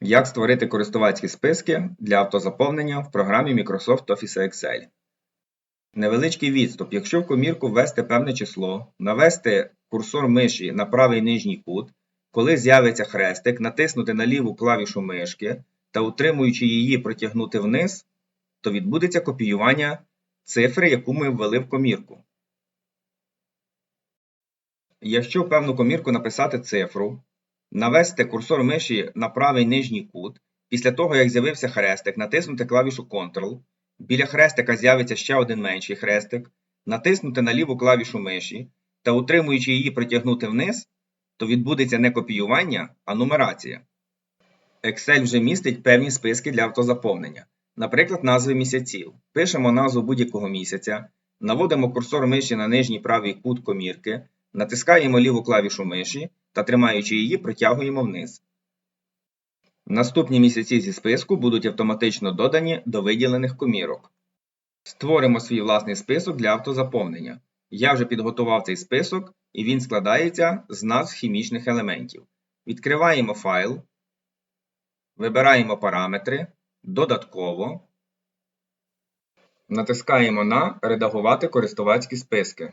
Як створити користувацькі списки для автозаповнення в програмі Microsoft Office Excel. Невеличкий відступ. Якщо в комірку ввести певне число, навести курсор миші на правий нижній кут, коли з'явиться хрестик, натиснути на ліву клавішу мишки та утримуючи її протягнути вниз, то відбудеться копіювання цифри, яку ми ввели в комірку. Якщо в певну комірку написати цифру, навести курсор миші на правий нижній кут, після того, як з'явився хрестик, натиснути клавішу Ctrl, біля хрестика з'явиться ще один менший хрестик, натиснути на ліву клавішу миші та утримуючи її притягнути вниз, то відбудеться не копіювання, а нумерація. Excel вже містить певні списки для автозаповнення, наприклад, назви місяців. Пишемо назву будь-якого місяця, наводимо курсор миші на нижній правий кут комірки, натискаємо ліву клавішу миші та, тримаючи її, протягуємо вниз. Наступні місяці зі списку будуть автоматично додані до виділених комірок. Створимо свій власний список для автозаповнення. Я вже підготував цей список і він складається з назв хімічних елементів. Відкриваємо файл, вибираємо параметри, додатково, натискаємо на Редагувати користувацькі списки.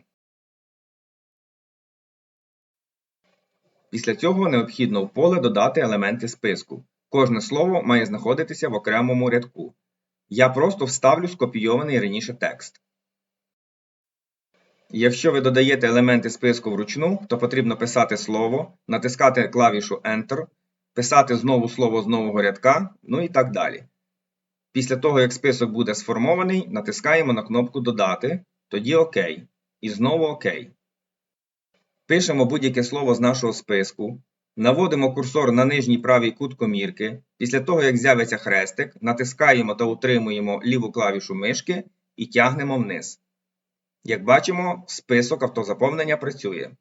Після цього необхідно в поле додати елементи списку. Кожне слово має знаходитися в окремому рядку. Я просто вставлю скопійований раніше текст. Якщо ви додаєте елементи списку вручну, то потрібно писати слово, натискати клавішу Enter, писати знову слово з нового рядка, ну і так далі. Після того, як список буде сформований, натискаємо на кнопку Додати, тоді ОК. І знову ОК. Пишемо будь-яке слово з нашого списку, наводимо курсор на нижній правий кут комірки. Після того, як з'явиться хрестик, натискаємо та утримуємо ліву клавішу мишки і тягнемо вниз. Як бачимо, список автозаповнення працює.